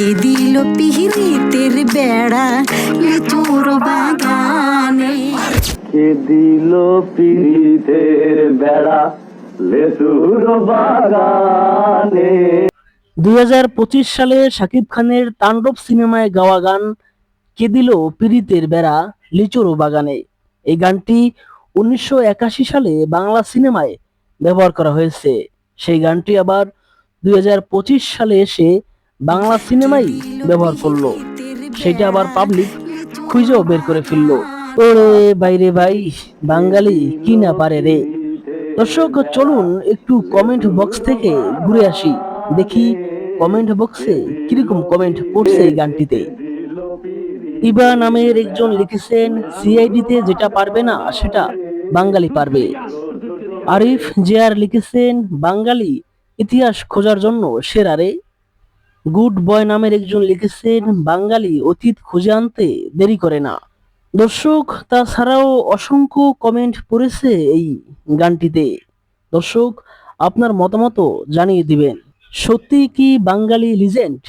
কে দিল পিহিতের বেড়া? লিচুর বাগানে। কে দিল পিরিতের বেড়া? লেসুর বাগানে। দুই সালে শাকিব খানের তাণ্ডব সিনেমায় গাওয়া গান কে দিল পিরিতের বেড়া? লিচুরো বাগানে। এই গানটি উনিশশো একাশি সালে বাংলা সিনেমায় ব্যবহার করা হয়েছে। সেই গানটি আবার দুই হাজার পঁচিশ সালে এসে বাংলা সিনেমাই ব্যবহার করল। সেটা আবার পাবলিক খুঁজেও বের করে ফেলল। ওরে বাইরে ভাই, বাঙালি কি না পারে রে? দর্শক, চলুন একটু কমেন্ট বক্স থেকে ঘুরে আসি। দেখি কমেন্ট বক্সে কীরকম কমেন্ট পড়ছে এই গানটিতে। ইবা নামের একজন লিখেছেন সিআইডিতে যেটা পারবে না, সেটা বাঙালি পারবে। আরিফ জিয়ার লিখেছেন, বাঙালি ইতিহাস খোঁজার জন্য সেরা রে। গুড বয় নামের একজন লিখেছেন, বাঙালি অতীত খুঁজে আনতে দেরি করে না। দর্শক, তাছাড়াও অসংখ্য কমেন্ট পড়েছে এই গানটিতে। দর্শক, আপনার মতামত জানিয়ে দিবেন। সত্যি কি বাঙালি লিজেন্ড